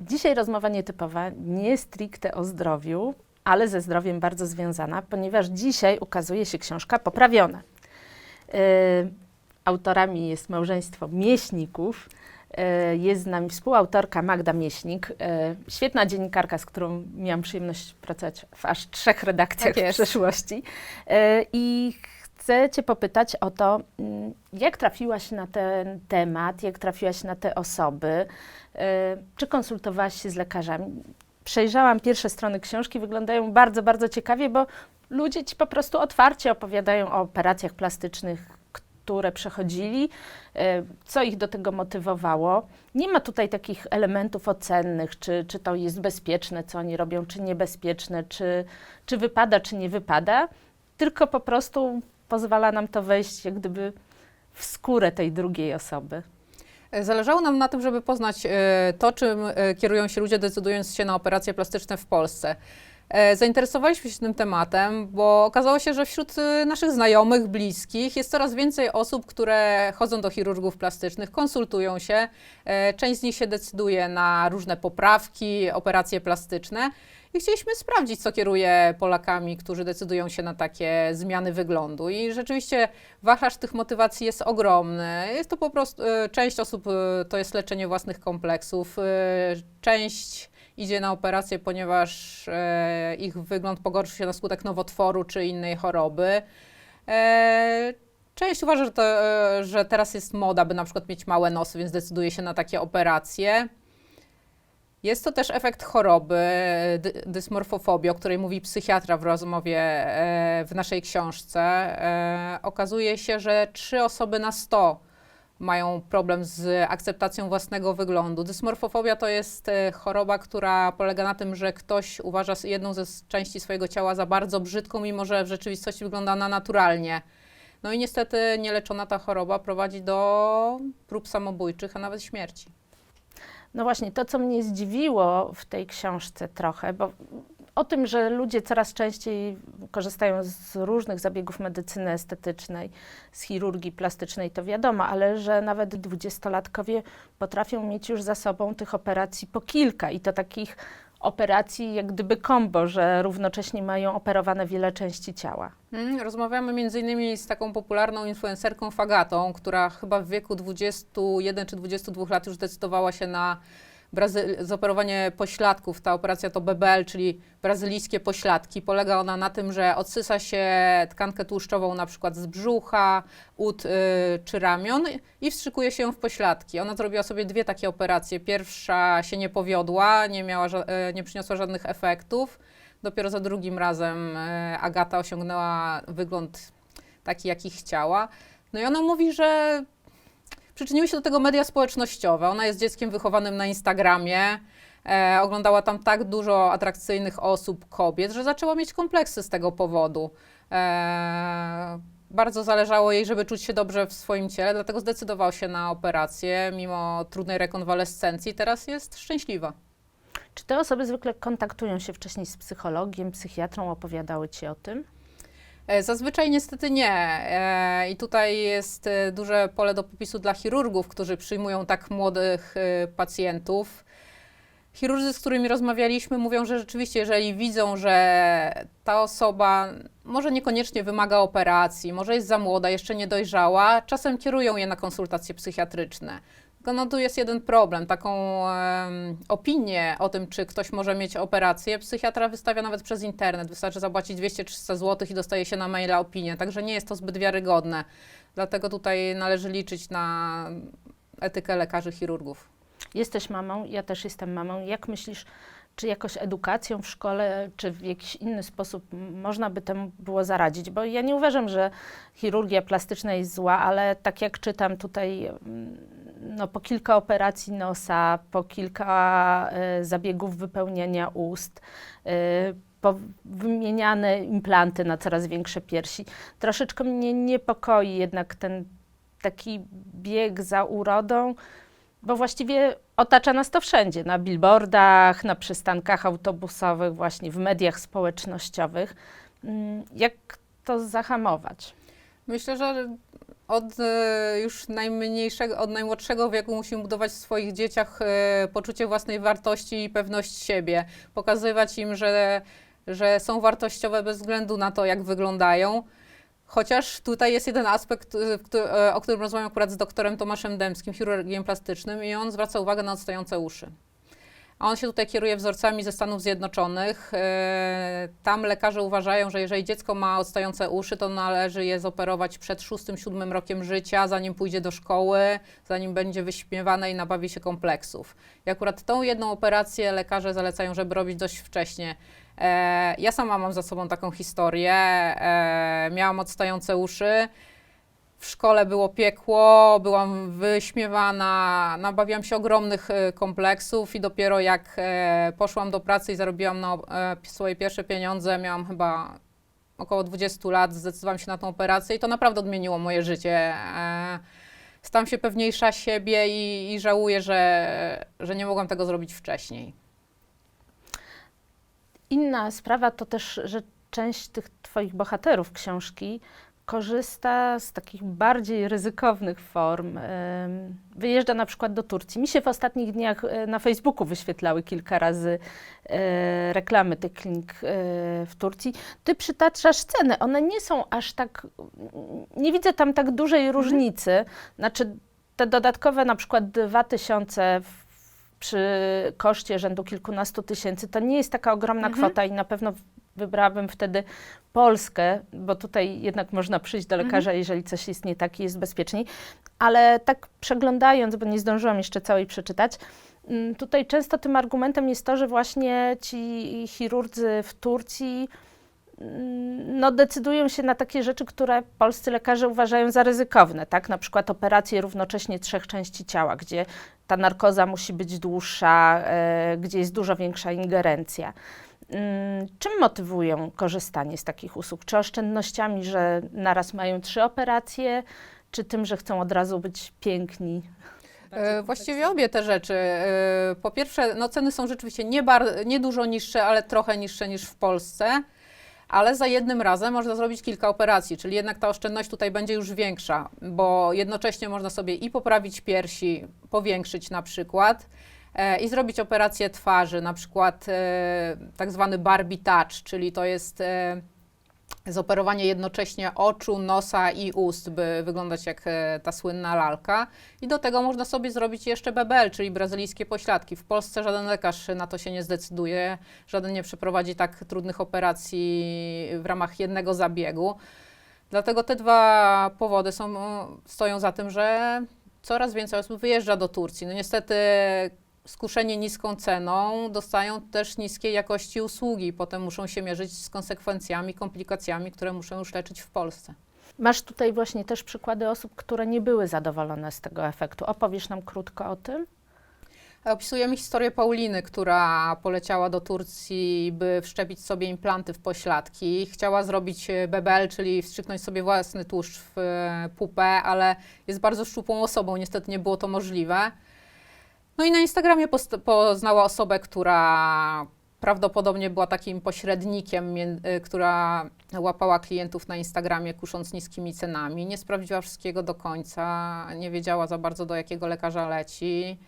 Dzisiaj rozmowa nietypowa, nie stricte o zdrowiu, ale ze zdrowiem bardzo związana, ponieważ dzisiaj ukazuje się książka Poprawione. Yy, autorami jest małżeństwo Mieśników. Yy, Jest z nami współautorka Magda Mieśnik, yy, świetna dziennikarka, z którą miałam przyjemność pracować w aż trzech redakcjach Tak w przeszłości. I chcę Cię popytać o to, mm, jak trafiłaś na ten temat, jak trafiłaś na te osoby, yy, czy konsultowałaś się z lekarzami? Przejrzałam pierwsze strony książki, wyglądają bardzo, bardzo ciekawie, bo ludzie Ci po prostu otwarcie opowiadają o operacjach plastycznych, które przechodzili, e, co ich do tego motywowało. Nie ma tutaj takich elementów ocennych, czy, czy to jest bezpieczne, co oni robią, czy niebezpieczne, czy, czy wypada, czy nie wypada, tylko po prostu pozwala nam to wejść jak gdyby w skórę tej drugiej osoby. Zależało nam na tym, żeby poznać e, to, czym e, kierują się ludzie, decydując się na operacje plastyczne w Polsce. E, Zainteresowaliśmy się tym tematem, bo okazało się, że wśród e, naszych znajomych, bliskich jest coraz więcej osób, które chodzą do chirurgów plastycznych, konsultują się. E, Część z nich się decyduje na różne poprawki, operacje plastyczne. I chcieliśmy sprawdzić, co kieruje Polakami, którzy decydują się na takie zmiany wyglądu. I rzeczywiście wachlarz tych motywacji jest ogromny. Jest to po prostu, część osób to jest leczenie własnych kompleksów, część idzie na operację, ponieważ e, ich wygląd pogorszy się na skutek nowotworu czy innej choroby. E, Część uważa, że, to, e, że teraz jest moda, by na przykład mieć małe nosy, więc decyduje się na takie operacje. Jest to też efekt choroby, dy, dysmorfofobii, o której mówi psychiatra w rozmowie e, w naszej książce. E, okazuje się, że trzy osoby na 100 mają problem z akceptacją własnego wyglądu. Dysmorfofobia to jest e, choroba, która polega na tym, że ktoś uważa jedną ze części swojego ciała za bardzo brzydką, mimo że w rzeczywistości wygląda ona naturalnie. No i niestety nieleczona ta choroba prowadzi do prób samobójczych, a nawet śmierci. No właśnie, to co mnie zdziwiło w tej książce trochę, bo o tym, że ludzie coraz częściej korzystają z różnych zabiegów medycyny estetycznej, z chirurgii plastycznej, to wiadomo, ale że nawet dwudziestolatkowie potrafią mieć już za sobą tych operacji po kilka i to takich operacji jak gdyby kombo, że równocześnie mają operowane wiele części ciała. Mm, Rozmawiamy między innymi z taką popularną influencerką Fagatą, która chyba w wieku 21 czy 22 lat już zdecydowała się na zoperowanie pośladków. Ta operacja to BBL, czyli brazylijskie pośladki. Polega ona na tym, że odsysa się tkankę tłuszczową na przykład z brzucha, ud y, czy ramion i wstrzykuje się ją w pośladki. Ona zrobiła sobie dwie takie operacje. Pierwsza się nie powiodła, nie, miała, e, nie przyniosła żadnych efektów. Dopiero za drugim razem e, Agata osiągnęła wygląd taki, jaki chciała. No i ona mówi, że przyczyniły się do tego media społecznościowe. Ona jest dzieckiem wychowanym na Instagramie. E, oglądała tam tak dużo atrakcyjnych osób, kobiet, że zaczęła mieć kompleksy z tego powodu. E, bardzo zależało jej, żeby czuć się dobrze w swoim ciele, dlatego zdecydowała się na operację, mimo trudnej rekonwalescencji. Teraz jest szczęśliwa. Czy te osoby zwykle kontaktują się wcześniej z psychologiem, psychiatrą, opowiadały ci o tym? E, Zazwyczaj niestety nie. E, I tutaj jest e, duże pole do popisu dla chirurgów, którzy przyjmują tak młodych pacjentów. Chirurdzy, z którymi rozmawialiśmy, mówią, że rzeczywiście, jeżeli widzą, że ta osoba może niekoniecznie wymaga operacji, może jest za młoda, jeszcze nie dojrzała, czasem kierują je na konsultacje psychiatryczne. Tylko no tu jest jeden problem. Taką opinię o tym, czy ktoś może mieć operację, psychiatra wystawia nawet przez internet. Wystarczy zapłacić 200-300 zł i dostaje się na maila opinię. Także nie jest to zbyt wiarygodne. Dlatego tutaj należy liczyć na etykę lekarzy chirurgów. Jesteś mamą, ja też jestem mamą. Jak myślisz, czy jakoś edukacją w szkole, czy w jakiś inny sposób można by temu było zaradzić? Bo ja nie uważam, że chirurgia plastyczna jest zła, ale tak jak czytam tutaj, no, po kilka operacji nosa, po kilka e, zabiegów wypełniania ust, e, wymieniane implanty na coraz większe piersi, troszeczkę mnie niepokoi jednak ten taki bieg za urodą, bo właściwie otacza nas to wszędzie, na billboardach, na przystankach autobusowych, właśnie w mediach społecznościowych. Mm, Jak to zahamować? Myślę, że od e, już najmniejszego, od najmłodszego wieku musimy budować w swoich dzieciach e, poczucie własnej wartości i pewność siebie. Pokazywać im, że, że są wartościowe bez względu na to, jak wyglądają. Chociaż tutaj jest jeden aspekt, e, o którym rozmawiam akurat z doktorem Tomaszem Dębskim, chirurgiem plastycznym, i on zwraca uwagę na odstające uszy. A on się tutaj kieruje wzorcami ze Stanów Zjednoczonych. E, Tam lekarze uważają, że jeżeli dziecko ma odstające uszy, to należy je zoperować przed 6-7 rokiem życia, zanim pójdzie do szkoły, zanim będzie wyśmiewane i nabawi się kompleksów. I akurat tą jedną operację lekarze zalecają, żeby robić dość wcześnie. E, Ja sama mam za sobą taką historię. E, Miałam odstające uszy. W szkole było piekło, byłam wyśmiewana, nabawiłam się ogromnych e, kompleksów i dopiero jak e, poszłam do pracy i zarobiłam na e, swoje pierwsze pieniądze, miałam chyba około 20 lat, zdecydowałam się na tą operację i to naprawdę odmieniło moje życie. Stałam się pewniejsza siebie i, i żałuję, że, że nie mogłam tego zrobić wcześniej. Inna sprawa to też, że część tych twoich bohaterów książki korzysta z takich bardziej ryzykownych form. Wyjeżdża na przykład do Turcji. Mi się w ostatnich dniach e, na Facebooku wyświetlały kilka razy e, reklamy tych klinik e, w Turcji. Ty przytaczasz ceny. One nie są aż tak. Nie widzę tam tak dużej różnicy. Znaczy, te dodatkowe na przykład 2000 w- przy koszcie rzędu kilkunastu tysięcy, to nie jest taka ogromna Mhm. kwota i na pewno wybrałabym wtedy Polskę, bo tutaj jednak można przyjść do lekarza, jeżeli coś jest nie tak i jest bezpieczniej. Ale tak przeglądając, bo nie zdążyłam jeszcze całej przeczytać, mm, tutaj często tym argumentem jest to, że właśnie ci chirurdzy w Turcji mm, no, decydują się na takie rzeczy, które polscy lekarze uważają za ryzykowne, tak? Na przykład operacje równocześnie trzech części ciała, gdzie ta narkoza musi być dłuższa, e, gdzie jest dużo większa ingerencja. Mm, Czym motywują korzystanie z takich usług? Czy oszczędnościami, że naraz mają trzy operacje, czy tym, że chcą od razu być piękni? E, Właściwie obie te rzeczy. E, Po pierwsze, no ceny są rzeczywiście nie, bar- nie dużo niższe, ale trochę niższe niż w Polsce. Ale za jednym razem można zrobić kilka operacji, czyli jednak ta oszczędność tutaj będzie już większa, bo jednocześnie można sobie i poprawić piersi, powiększyć na przykład i zrobić operację twarzy, na przykład e, tak zwany Barbie Touch, czyli to jest e, zoperowanie jednocześnie oczu, nosa i ust, by wyglądać jak e, ta słynna lalka. I do tego można sobie zrobić jeszcze BBL, czyli brazylijskie pośladki. W Polsce żaden lekarz na to się nie zdecyduje, żaden nie przeprowadzi tak trudnych operacji w ramach jednego zabiegu. Dlatego te dwa powody są, stoją za tym, że coraz więcej osób wyjeżdża do Turcji. No niestety skuszenie niską ceną dostają też niskiej jakości usługi. Potem muszą się mierzyć z konsekwencjami, komplikacjami, które muszą już leczyć w Polsce. Masz tutaj właśnie też przykłady osób, które nie były zadowolone z tego efektu. Opowiesz nam krótko o tym? Opisujemy historię Pauliny, która poleciała do Turcji, by wszczepić sobie implanty w pośladki. Chciała zrobić e, BBL, czyli wstrzyknąć sobie własny tłuszcz w e, pupę, ale jest bardzo szczupłą osobą. Niestety nie było to możliwe. No i na Instagramie poznała osobę, która prawdopodobnie była takim pośrednikiem, y, która łapała klientów na Instagramie, kusząc niskimi cenami. Nie sprawdziła wszystkiego do końca, nie wiedziała za bardzo do jakiego lekarza leci.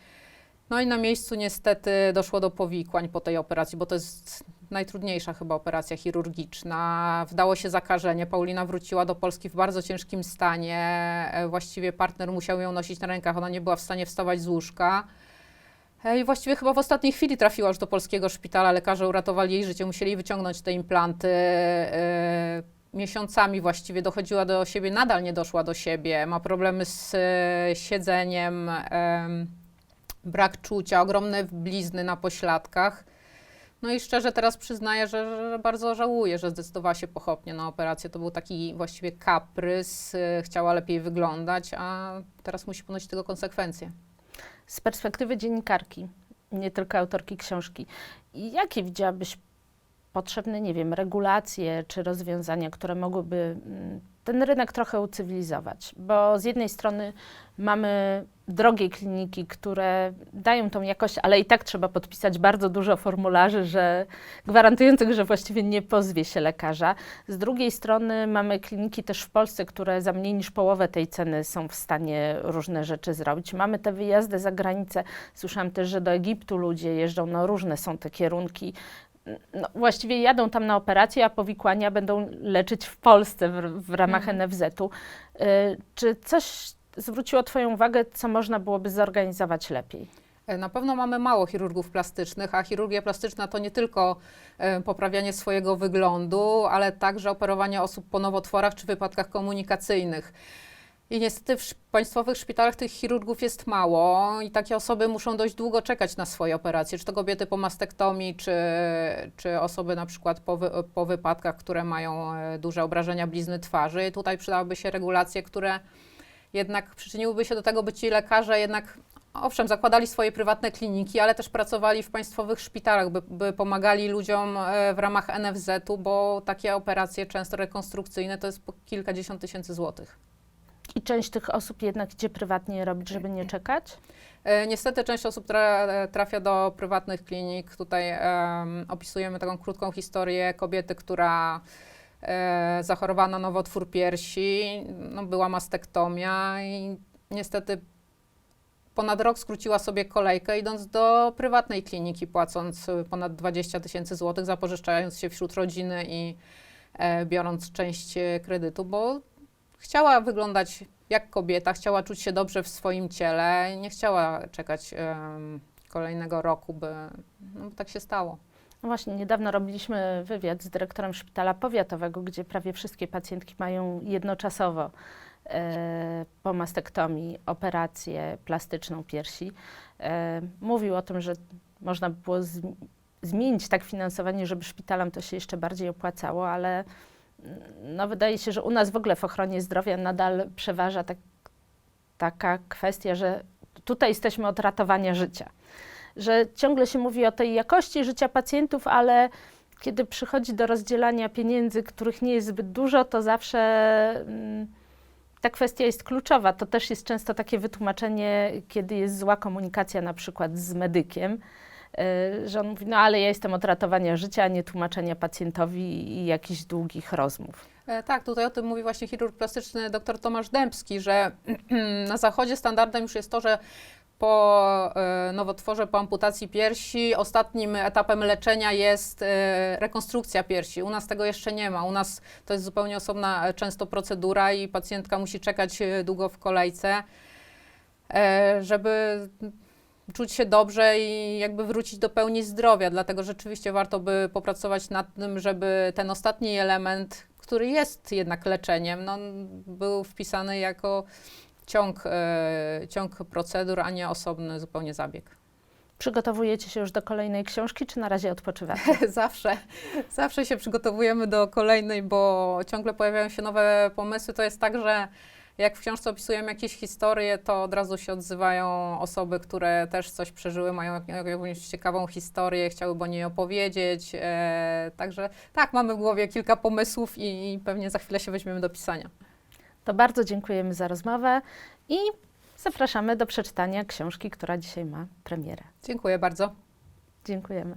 No i na miejscu niestety doszło do powikłań po tej operacji, bo to jest najtrudniejsza chyba operacja chirurgiczna. Wdało się zakażenie. Paulina wróciła do Polski w bardzo ciężkim stanie. E, Właściwie partner musiał ją nosić na rękach, ona nie była w stanie wstawać z łóżka. E, I właściwie chyba w ostatniej chwili trafiła już do polskiego szpitala. Lekarze uratowali jej życie, musieli wyciągnąć te implanty. E, Miesiącami właściwie dochodziła do siebie, nadal nie doszła do siebie. Ma problemy z e, siedzeniem, em, brak czucia, ogromne blizny na pośladkach. No i szczerze teraz przyznaję, że, że bardzo żałuję, że zdecydowała się pochopnie na operację. To był taki właściwie kaprys, e, chciała lepiej wyglądać, a teraz musi ponosić tego konsekwencje. Z perspektywy dziennikarki, nie tylko autorki książki, jakie widziałabyś potrzebne, nie wiem, regulacje czy rozwiązania, które mogłyby mm, ten rynek trochę ucywilizować, bo z jednej strony mamy drogie kliniki, które dają tą jakość, ale i tak trzeba podpisać bardzo dużo formularzy, że gwarantujących, że właściwie nie pozwie się lekarza. Z drugiej strony mamy kliniki też w Polsce, które za mniej niż połowę tej ceny są w stanie różne rzeczy zrobić. Mamy te wyjazdy za granicę. Słyszałam też, że do Egiptu ludzie jeżdżą, no różne są te kierunki. No, właściwie jadą tam na operację, a powikłania będą leczyć w Polsce w, w ramach NFZ-u. Y, czy coś zwróciło Twoją uwagę, co można byłoby zorganizować lepiej? E, Na pewno mamy mało chirurgów plastycznych, a chirurgia plastyczna to nie tylko e, poprawianie swojego wyglądu, ale także operowanie osób po nowotworach czy wypadkach komunikacyjnych. I niestety w państwowych szpitalach tych chirurgów jest mało i takie osoby muszą dość długo czekać na swoje operacje, czy to kobiety po mastektomii, czy, czy osoby na przykład po, wy, po wypadkach, które mają e, duże obrażenia blizny twarzy. I tutaj przydałyby się regulacje, które jednak przyczyniłyby się do tego, by ci lekarze jednak Owszem, zakładali swoje prywatne kliniki, ale też pracowali w państwowych szpitalach, by, by pomagali ludziom e, w ramach NFZ-u, bo takie operacje, często rekonstrukcyjne, to jest po kilkadziesiąt tysięcy złotych. I część tych osób jednak idzie prywatnie robić, żeby nie czekać? E, Niestety część osób tra, trafia do prywatnych klinik. Tutaj em, opisujemy taką krótką historię kobiety, która e, zachorowała na nowotwór piersi, no, była mastektomia i niestety ponad rok skróciła sobie kolejkę, idąc do prywatnej kliniki, płacąc ponad 20 tysięcy złotych, zapożyczając się wśród rodziny i e, biorąc część e, kredytu, bo chciała wyglądać jak kobieta, chciała czuć się dobrze w swoim ciele, nie chciała czekać kolejnego roku, by no, tak się stało. No właśnie, niedawno robiliśmy wywiad z dyrektorem szpitala powiatowego, gdzie prawie wszystkie pacjentki mają jednoczasowo e, po mastektomii operację plastyczną piersi. E, mówił o tym, że można by było zmienić tak finansowanie, żeby szpitalom to się jeszcze bardziej opłacało, ale no, wydaje się, że u nas w ogóle w ochronie zdrowia nadal przeważa tak, taka kwestia, że tutaj jesteśmy od ratowania życia że ciągle się mówi o tej jakości życia pacjentów, ale kiedy przychodzi do rozdzielania pieniędzy, których nie jest zbyt dużo, to zawsze mm, ta kwestia jest kluczowa. To też jest często takie wytłumaczenie, kiedy jest zła komunikacja na przykład z medykiem, że on mówi, no ale ja jestem od ratowania życia, a nie tłumaczenia pacjentowi i jakichś długich rozmów. E, Tak, tutaj o tym mówi właśnie chirurg plastyczny dr Tomasz Dębski, że na zachodzie standardem już jest to, że po e, nowotworze, po amputacji piersi, ostatnim etapem leczenia jest e, rekonstrukcja piersi. U nas tego jeszcze nie ma. U nas to jest zupełnie osobna często procedura i pacjentka musi czekać długo w kolejce, żeby czuć się dobrze i jakby wrócić do pełni zdrowia. Dlatego rzeczywiście warto by popracować nad tym, żeby ten ostatni element, który jest jednak leczeniem, no, był wpisany jako ciąg, e, ciąg procedur, a nie osobny zupełnie zabieg. Przygotowujecie się już do kolejnej książki, czy na razie odpoczywacie? zawsze, zawsze się przygotowujemy do kolejnej, bo ciągle pojawiają się nowe pomysły. To jest tak, że jak w książce opisujemy jakieś historie, to od razu się odzywają osoby, które też coś przeżyły, mają jak- jakąś ciekawą historię, chciałyby o niej opowiedzieć. E, także tak, mamy w głowie kilka pomysłów i, i pewnie za chwilę się weźmiemy do pisania. To bardzo dziękujemy za rozmowę i zapraszamy do przeczytania książki, która dzisiaj ma premierę. Dziękuję bardzo. Dziękujemy.